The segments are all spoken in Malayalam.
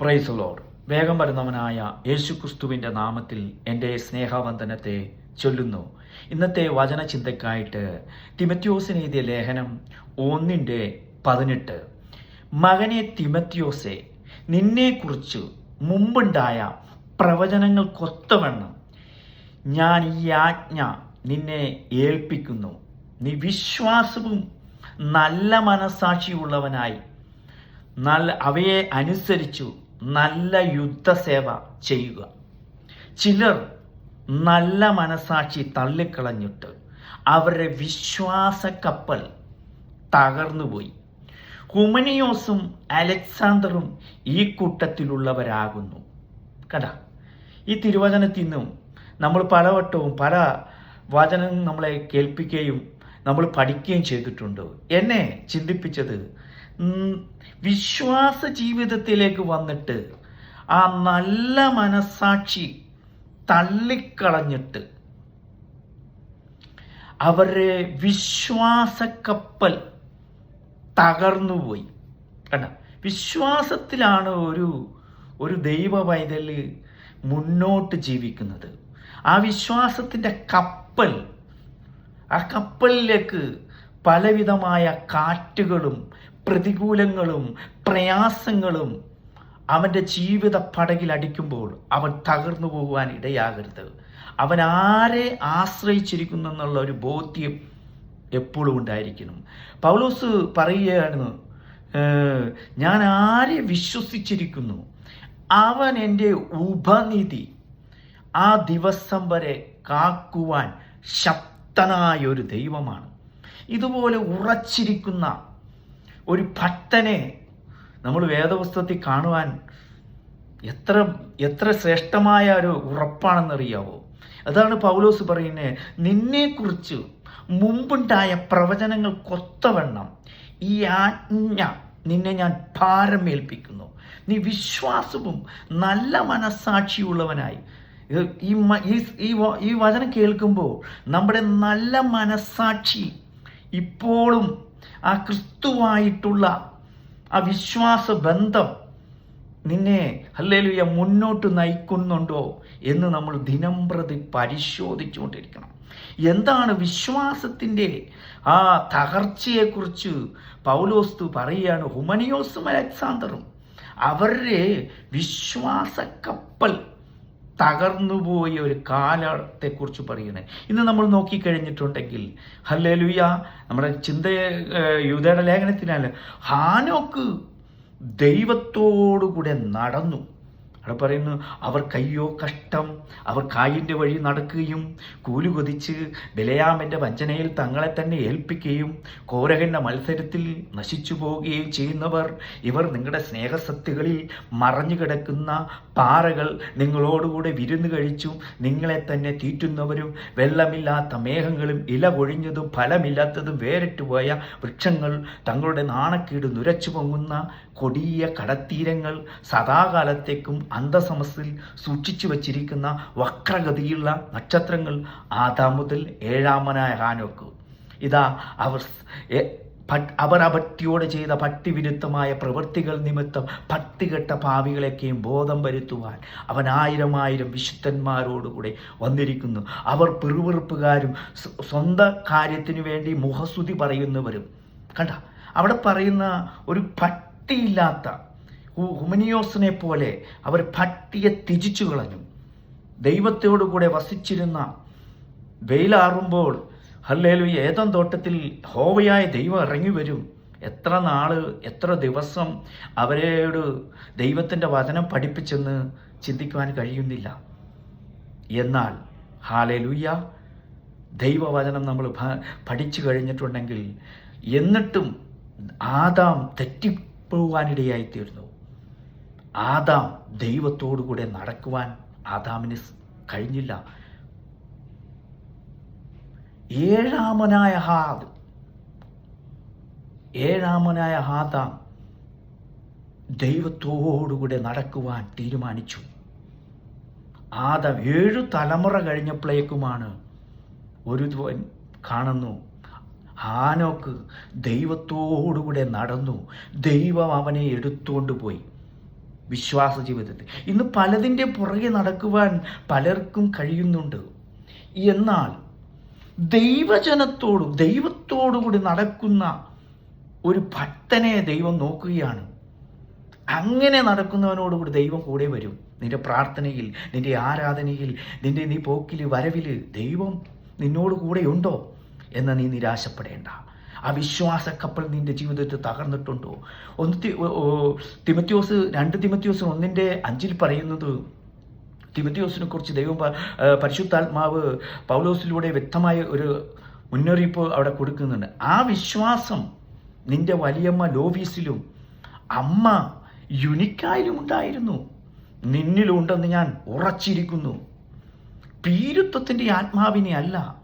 പ്രൈസ് ലോഡ് വേഗം വരുന്നവനായ യേശുക്രിസ്തുവിന്റെ നാമത്തിൽ എന്റെ സ്നേഹവന്ദനത്തെ ചൊല്ലുന്നു. ഇന്നത്തെ വചനചിന്തയ്ക്കായിട്ട് തിമത്യോസിന് എഴുതിയ ലേഖനം ഒന്നിന്റെ പതിനെട്ട്. മകനെ തിമത്യോസെ നിന്നെക്കുറിച്ച് മുമ്പുണ്ടായ പ്രവചനങ്ങൾക്കൊത്തവണ്ണം ഞാൻ ഈ ആജ്ഞ നിന്നെ ഏൽപ്പിക്കുന്നു. നീ വിശ്വാസവും നല്ല മനസാക്ഷിയുള്ളവനായി. നല്ല അവയെ അനുസരിച്ചു നല്ല യുദ്ധസേവ ചെയ്യുക. ചിലർ നല്ല മനസാക്ഷി തള്ളിക്കളഞ്ഞിട്ട് അവരുടെ വിശ്വാസ കപ്പൽ തകർന്നുപോയി. ഹുമനിയോസും അലക്സാണ്ടറും ഈ കൂട്ടത്തിലുള്ളവരാകുന്നു. കണ്ട? ഈ തിരുവചനത്തിൽ നിന്നും നമ്മൾ പലവട്ടവും പല വചനം നമ്മളെ കേൾപ്പിക്കുകയും നമ്മൾ പഠിക്കുകയും ചെയ്തിട്ടുണ്ട്. എന്നെ ചിന്തിപ്പിച്ചത് വിശ്വാസ ജീവിതത്തിലേക്ക് വന്നിട്ട് ആ നല്ല മനസാക്ഷി തള്ളിക്കളഞ്ഞിട്ട് അവരെ വിശ്വാസക്കപ്പൽ തകർന്നുപോയി. കണ്ട വിശ്വാസത്തിലാണ് ഒരു ഒരു ദൈവ പൈതൽ മുന്നോട്ട് ജീവിക്കുന്നത്. ആ വിശ്വാസത്തിന്റെ കപ്പൽ ആ കപ്പലിലേക്ക് പലവിധമായ കാറ്റുകളും പ്രതികൂലങ്ങളും പ്രയാസങ്ങളും അവന്റെ ജീവിത പടകിൽ അടിക്കുമ്പോൾ അവൻ തകർന്നു പോകുവാൻ ഇടയാകരുത്. അവൻ ആരെ ആശ്രയിച്ചിരിക്കുന്നു എന്നുള്ള ഒരു ബോധ്യം എപ്പോഴും ഉണ്ടായിരിക്കണം. പൗലോസ് പറയുകയാണ് ഞാൻ ആരെ വിശ്വസിച്ചിരിക്കുന്നു? അവൻ എന്റെ ഉപനിധി. ആ ദിവസം വരെ കാക്കുവാൻ ശക്തനായ ഒരു ദൈവമാണ്. ഇതുപോലെ ഉറച്ചിരിക്കുന്ന ഒരു ഭക്തനെ നമ്മൾ വേദപുസ്തകത്തിൽ കാണുവാൻ എത്ര എത്ര ശ്രേഷ്ഠമായ ഒരു ഉറപ്പാണെന്നറിയാവോ? അതാണ് പൗലോസ് പറയുന്നത് നിന്നെക്കുറിച്ച് മുമ്പുണ്ടായ പ്രവചനങ്ങൾ കൊത്തവണ്ണം ഈ ആജ്ഞ നിന്നെ ഞാൻ ഭാരമേൽപ്പിക്കുന്നു നീ വിശ്വാസവും നല്ല മനസ്സാക്ഷിയുള്ളവനായി. ഈ ഈ വചനം കേൾക്കുമ്പോൾ നമ്മുടെ നല്ല മനസ്സാക്ഷി ഇപ്പോഴും ആ ക്രിസ്തുവായിട്ടുള്ള ആ വിശ്വാസ ബന്ധം നിന്നെ ഹല്ലേലൂയ മുന്നോട്ട് നയിക്കുന്നുണ്ടോ എന്ന് നമ്മൾ ദിനം പ്രതി പരിശോധിച്ചുകൊണ്ടിരിക്കണം. എന്താണ് വിശ്വാസത്തിന്റെ ആ തകർച്ചയെക്കുറിച്ച് പൗലോസ്തു പറയുകയാണ് ഹുമനിയോസും അലക്സാണ്ടറും അവരുടെ വിശ്വാസ കപ്പൽ തകർന്നുപോയ ഒരു കാലത്തെക്കുറിച്ച് പറയുന്നത്. ഇന്ന് നമ്മൾ നോക്കിക്കഴിഞ്ഞിട്ടുണ്ടെങ്കിൽ ഹല്ലേലൂയ നമ്മുടെ ചിന്ത യൂതയുടെ ലേഖനത്തിനല്ല ഹാനോക്ക് ദൈവത്തോടുകൂടെ നടന്നു. അവിടെ പറയുന്നു അവർ കയ്യോ കഷ്ടം അവർ കായിന്റെ വഴി നടക്കുകയും കൂലി കൊതിച്ച് ബലയാമന്റെ വഞ്ചനയിൽ തങ്ങളെ തന്നെ ഏൽപ്പിക്കുകയും കോരകന്റെ മത്സരത്തിൽ നശിച്ചു പോവുകയും ചെയ്യുന്നവർ ഇവർ നിങ്ങളുടെ സ്നേഹസത്തുകളിൽ മറഞ്ഞു കിടക്കുന്ന പാറകൾ നിങ്ങളോടുകൂടെ വിരുന്ന് കഴിച്ചും നിങ്ങളെ തന്നെ തീറ്റുന്നവരും വെള്ളമില്ലാത്ത മേഘങ്ങളും ഇല കൊഴിഞ്ഞതും ഫലമില്ലാത്തതും വേറിട്ടുപോയ വൃക്ഷങ്ങൾ തങ്ങളുടെ നാണക്കേട് നുരച്ചു പൊങ്ങുന്ന കൊടിയ കടത്തീരങ്ങൾ സദാകാലത്തേക്കും അന്തസമസിൽ സൂക്ഷിച്ചു വച്ചിരിക്കുന്ന വക്രഗതിയുള്ള നക്ഷത്രങ്ങൾ ആദാം മുതൽ ഏഴാമനായ ഹാനോക്ക്. ഇതാ അവർ അവർ ആ ഭക്തിയോടെ ചെയ്ത ഭക്തിവിരുദ്ധമായ പ്രവൃത്തികൾ നിമിത്തം ഭക്തികെട്ട പാവികളെയൊക്കെയും ബോധം വരുത്തുവാൻ അവൻ ആയിരം ആയിരം വിശുദ്ധന്മാരോടുകൂടെ വന്നിരിക്കുന്നു. അവർ പിറുവിറുപ്പുകാരും സ്വ- സ്വന്തം കാര്യത്തിനു വേണ്ടി മുഖസ്തുതി പറയുന്നവരും. കണ്ട അവിടെ പറയുന്ന ഒരു ഭക്തിയില്ലാത്ത ഹുമനിയോസിനെ പോലെ അവർ ഭക്തിയെ ത്യജിച്ചു കളഞ്ഞു. ദൈവത്തോടുകൂടെ വസിച്ചിരുന്ന വെയിലാറുമ്പോൾ ഹല്ലേലു ഏതം തോട്ടത്തിൽ ഹോവയായ ദൈവം ഇറങ്ങി വരും. എത്ര നാൾ എത്ര ദിവസം അവരോട് ദൈവത്തിന്റെ വചനം പഠിപ്പിച്ചെന്ന് ചിന്തിക്കുവാൻ കഴിയുന്നില്ല. എന്നാൽ ഹാലലുയ്യ ദൈവവചനം നമ്മൾ പഠിച്ചു കഴിഞ്ഞിട്ടുണ്ടെങ്കിൽ എന്നിട്ടും ആദാം തെറ്റിപ്പോവാനിടയായിത്തീർന്നു. ആദാം ദൈവത്തോടുകൂടെ നടക്കുവാൻ ആദാമിന് കഴിഞ്ഞില്ല. ഏഴാമനായ ഹാദ് ഏഴാമനായ ഹാദാം ദൈവത്തോടുകൂടെ നടക്കുവാൻ തീരുമാനിച്ചു. ആദം ഏഴു തലമുറ കഴിഞ്ഞപ്പോഴേക്കുമാണ് ഒരു കാണുന്നു. ഹാനോക്ക് ദൈവത്തോടുകൂടെ നടന്നു. ദൈവം അവനെ എടുത്തുകൊണ്ട് പോയി. വിശ്വാസ ജീവിതത്തിൽ ഇന്ന് പലതിന്റെ പുറകെ നടക്കുവാൻ പലർക്കും കഴിയുന്നുണ്ട്. എന്നാൽ ദൈവജനത്തോടും ദൈവത്തോടുകൂടി നടക്കുന്ന ഒരു ഭക്തനെ ദൈവം നോക്കുകയാണ്. അങ്ങനെ നടക്കുന്നവനോടുകൂടി ദൈവം കൂടെ വരും. നിന്റെ പ്രാർത്ഥനയിൽ നിന്റെ ആരാധനയിൽ നിന്റെ നീ പോക്കിൽ വരവിൽ ദൈവം നിന്നോട് കൂടെയുണ്ടോ എന്ന് നീ നിരാശപ്പെടേണ്ട. ആ വിശ്വാസ കപ്പൽ നിന്റെ ജീവിതത്തിൽ തകർന്നിട്ടുണ്ടോ? ഒന്ന് തിമത്യോസ് രണ്ട് തിമത്യോസ് ഒന്നിന്റെ അഞ്ചിൽ പറയുന്നത് തിമത്യോസിനെ കുറിച്ച് ദൈവം പരിശുദ്ധാത്മാവ് പൗലോസിലൂടെ വ്യക്തമായ ഒരു മുന്നറിയിപ്പ് അവിടെ കൊടുക്കുന്നുണ്ട്. ആ വിശ്വാസം നിന്റെ വലിയമ്മ ലോവീസിലും അമ്മ യുനിക്കായാലും ഉണ്ടായിരുന്നു. നിന്നിലുണ്ടെന്ന് ഞാൻ ഉറച്ചിരിക്കുന്നു. പീരുത്വത്തിന്റെ ആത്മാവിനെ അല്ല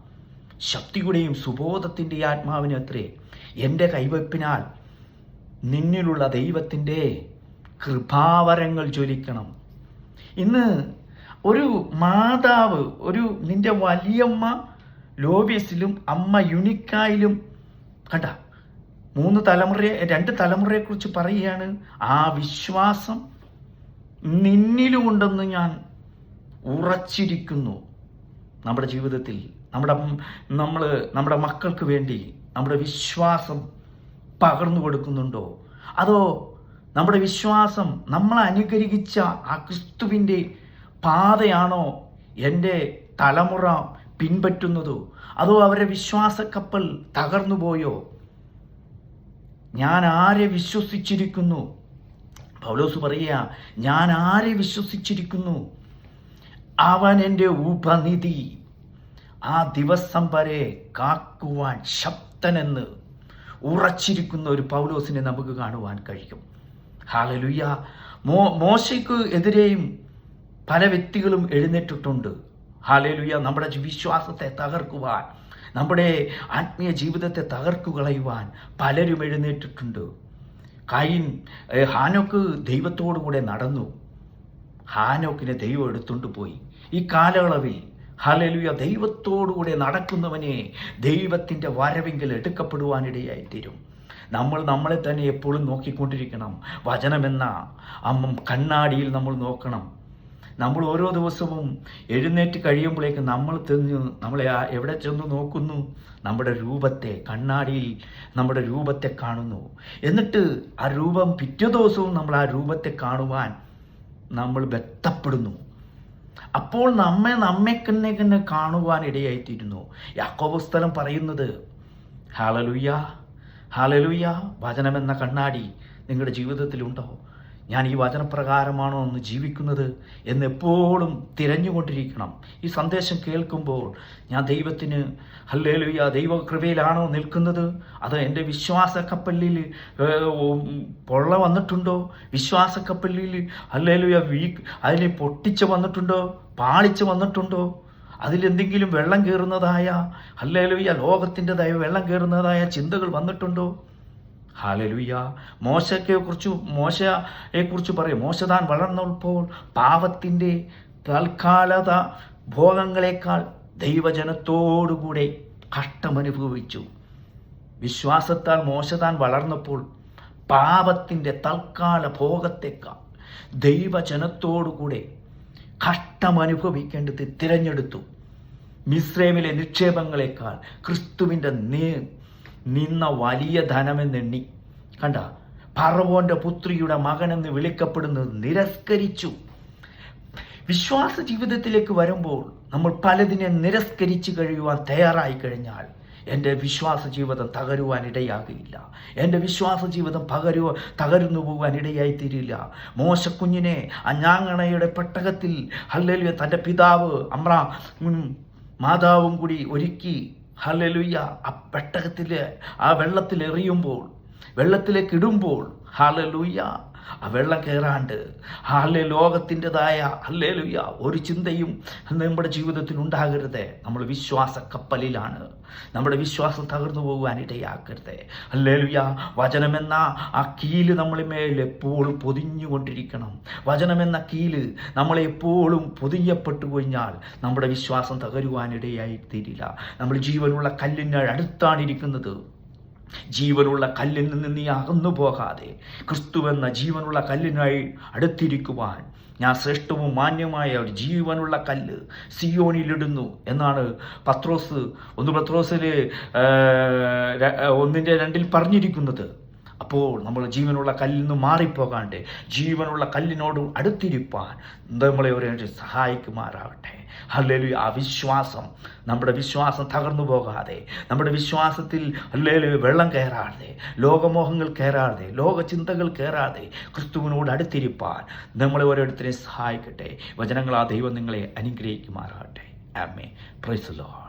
ശക്തിയുടെയും സുബോധത്തിന്റെ ആത്മാവിന് അത്രേ. എന്റെ കൈവയ്പ്പിനാൽ നിന്നിലുള്ള ദൈവത്തിന്റെ കൃപാവരങ്ങൾ ജ്വലിക്കണം. ഇന്ന് ഒരു മാതാവ് ഒരു നിന്റെ വലിയമ്മ ലോബിയസിലും അമ്മ യുണിക്കായിലും കണ്ട മൂന്ന് തലമുറയെ രണ്ട് തലമുറയെക്കുറിച്ച് പറയുകയാണ് ആ വിശ്വാസം നിന്നിലുമുണ്ടെന്ന് ഞാൻ ഉറച്ചിരിക്കുന്നു. നമ്മുടെ ജീവിതത്തിൽ നമ്മുടെ നമ്മൾ നമ്മുടെ മക്കൾക്ക് വേണ്ടി നമ്മുടെ വിശ്വാസം പകർന്നു കൊടുക്കുന്നുണ്ടോ? അതോ നമ്മുടെ വിശ്വാസം നമ്മൾ അനുകരിച്ച ആ ക്രിസ്തുവിന്റെ പാതയാണോ എന്റെ തലമുറ പിൻപറ്റുന്നതോ? അതോ അവരുടെ വിശ്വാസക്കപ്പൽ തകർന്നു പോയോ? ഞാൻ ആരെ വിശ്വസിച്ചിരിക്കുന്നു? പൗലോസ് പറയുക ഞാൻ ആരെ വിശ്വസിച്ചിരിക്കുന്നു? അവൻ എന്റെ ഉപനിധി. ആ ദിവസം വരെ കാക്കുവാൻ ശക്തനെന്ന് ഉറച്ചിരിക്കുന്ന ഒരു പൗലോസിനെ നമുക്ക് കാണുവാൻ കഴിയും. ഹാലലുയ്യ മോ മോശയ്ക്ക് എതിരെയും പല വ്യക്തികളും എഴുന്നേറ്റിട്ടുണ്ട്. ഹാലലുയ്യ നമ്മുടെ വിശ്വാസത്തെ തകർക്കുവാൻ നമ്മുടെ ആത്മീയ ജീവിതത്തെ തകർക്കു കളയുവാൻ പലരും എഴുന്നേറ്റിട്ടുണ്ട്. കൈൻ ഹാനോക്ക് ദൈവത്തോടു കൂടെ നടന്നു. ഹാനോക്കിനെ ദൈവം എടുത്തുകൊണ്ട് പോയി. ഈ കാലയളവിൽ ഹലലുയ ദൈവത്തോടുകൂടെ നടക്കുന്നവനെ ദൈവത്തിന്റെ വരവെങ്കിൽ എടുക്കപ്പെടുവാനിടയായിത്തീരും. നമ്മൾ നമ്മളെ തന്നെ എപ്പോഴും നോക്കിക്കൊണ്ടിരിക്കണം. വചനമെന്ന അമ്മ കണ്ണാടിയിൽ നമ്മൾ നോക്കണം. നമ്മൾ ഓരോ ദിവസവും എഴുന്നേറ്റ് കഴിയുമ്പോഴേക്ക് നമ്മൾ തിന്ന് നമ്മളെ എവിടെ ചെന്ന് നോക്കുന്നു? നമ്മുടെ രൂപത്തെ കണ്ണാടിയിൽ നമ്മുടെ രൂപത്തെ കാണുന്നു. എന്നിട്ട് ആ രൂപം പിറ്റേ ദിവസവും നമ്മൾ ആ രൂപത്തെ കാണുവാൻ നമ്മൾ ബന്ധപ്പെടുന്നു. അപ്പോൾ നമ്മെ നമ്മെ തന്നെ തന്നെ കാണുവാൻ ഇടയായിത്തീരുന്നു. യാക്കോബ് സ്ഥലം പറയുന്നത് ഹാലലുയ്യ ഹാലലുയ്യ വചനമെന്ന കണ്ണാടി നിങ്ങളുടെ ജീവിതത്തിലുണ്ടോ? ഞാൻ ഈ വചനപ്രകാരമാണോ ഒന്ന് ജീവിക്കുന്നത് എന്ന് എപ്പോഴും തിരഞ്ഞുകൊണ്ടിരിക്കണം. ഈ സന്ദേശം കേൾക്കുമ്പോൾ ഞാൻ ദൈവത്തിന് ഹല്ലേലുയ ദൈവകൃപയിലാണോ നിൽക്കുന്നത്? അത് എന്റെ വിശ്വാസ കപ്പലിൽ പൊള്ള വന്നിട്ടുണ്ടോ? വിശ്വാസ കപ്പലിൽ ഹല്ലേലുയ്യ വീക്ക് അതിനെ പൊട്ടിച്ച് വന്നിട്ടുണ്ടോ? പാളിച്ച് വന്നിട്ടുണ്ടോ? അതിലെന്തെങ്കിലും വെള്ളം കയറുന്നതായ ഹല്ലേലുയ ലോകത്തിന്റെതായ വെള്ളം കയറുന്നതായ ചിന്തകൾ വന്നിട്ടുണ്ടോ? ഹാലലുയ്യ മോശയ്ക്ക് കുറിച്ച് മോശയെ കുറിച്ച് പറയും. മോശ താൻ വളർന്നപ്പോൾ പാപത്തിന്റെ തൽക്കാലത ഭോഗങ്ങളെക്കാൾ ദൈവജനത്തോടുകൂടെ കഷ്ടമനുഭവിച്ചു. വിശ്വാസത്താൽ മോശ താൻ വളർന്നപ്പോൾ പാപത്തിന്റെ തൽക്കാല ഭോഗത്തേക്കാൾ ദൈവജനത്തോടുകൂടെ കഷ്ടമനുഭവിക്കേണ്ടത് തിരഞ്ഞെടുത്തു. മിശ്രമിലെ നിക്ഷേപങ്ങളെക്കാൾ ക്രിസ്തുവിന്റെ നീ നിന്ന വലിയ ധനമെന്നെണ്ണി കണ്ട പറവോന്റെ പുത്രിയുടെ മകനെന്ന് വിളിക്കപ്പെടുന്നത് നിരസ്കരിച്ചു. വിശ്വാസ ജീവിതത്തിലേക്ക് വരുമ്പോൾ നമ്മൾ പലതിനെ നിരസ്കരിച്ചു കഴിയുവാൻ തയ്യാറായി കഴിഞ്ഞാൽ എന്റെ വിശ്വാസ ജീവിതം തകരുവാൻ ഇടയാകില്ല എന്റെ വിശ്വാസ ജീവിതം പകരുവ തകരുന്നു പോകാൻ ഇടയായിത്തീരില്ല മോശക്കുഞ്ഞിനെ അഞ്ഞാങ്ങണയുടെ പെട്ടകത്തിൽ ഹല്ലലിയ തന്റെ പിതാവ് അമ്ര മാതാവും കൂടി ഒരുക്കി ഹല്ലലുയ്യ ആ പെട്ടകത്തിൽ ആ വെള്ളത്തിൽ എറിയുമ്പോൾ വെള്ളത്തിലേക്ക് ഇടുമ്പോൾ ഹാലലൂയ്യ ആ വെള്ളം കയറാണ്ട് അല്ലെ ലോകത്തിന്റെതായ ഹല്ലേലൂയ്യ ഒരു ചിന്തയും നമ്മുടെ ജീവിതത്തിൽ ഉണ്ടാകരുത്. നമ്മൾ വിശ്വാസ കപ്പലിലാണ്. നമ്മുടെ വിശ്വാസം തകർന്നു പോകാൻ അല്ലേ ലുയ്യ വചനമെന്ന ആ കീൽ നമ്മളെ മേൽ എപ്പോഴും പൊതിഞ്ഞുകൊണ്ടിരിക്കണം. വചനമെന്ന കീൽ നമ്മളെ എപ്പോഴും പൊതിയപ്പെട്ടു കഴിഞ്ഞാൽ നമ്മുടെ വിശ്വാസം തകരുവാനിടയായി തീരില്ല നമ്മൾ ജീവനുള്ള കല്ലിന്റെ അടുത്താണ് ഇരിക്കുന്നത്. ജീവനുള്ള കല്ലിൽ നിന്ന് നീ അകന്നു പോകാതെ ക്രിസ്തുവെന്ന ജീവനുള്ള കല്ലിനായി അടുത്തിരിക്കുവാൻ ഞാൻ ശ്രേഷ്ഠവും മാന്യമായ ഒരു ജീവനുള്ള കല്ല് സിയോനിലിടുന്നു എന്നാണ് പത്രോസ്. ഒന്ന് പത്രോസിൽ ഒന്നിന്റെ രണ്ടിൽ പറഞ്ഞിരിക്കുന്നത്. അപ്പോൾ നമ്മൾ ജീവനുള്ള കല്ലിൽ നിന്ന് മാറിപ്പോകാണ്ട് ജീവനുള്ള കല്ലിനോട് അടുത്തിരിപ്പാൻ നമ്മളെ ഒരു സഹായിക്കുമാറാവട്ടെ. അല്ലേലു ആ വിശ്വാസം നമ്മുടെ വിശ്വാസം തകർന്നു പോകാതെ നമ്മുടെ വിശ്വാസത്തിൽ അല്ലേലു വെള്ളം കയറാതെ ലോകമോഹങ്ങൾ കയറാതെ ലോകചിന്തകൾ കയറാതെ ക്രിസ്തുവിനോട് അടുത്തിരിപ്പാൻ നമ്മളെ ഓരോരുത്തരെയും സഹായിക്കട്ടെ. വചനങ്ങൾ ആ ദൈവം നിങ്ങളെ അനുഗ്രഹിക്കുമാറാകട്ടെ ആമേ പ്രൈസ് ലോഡ്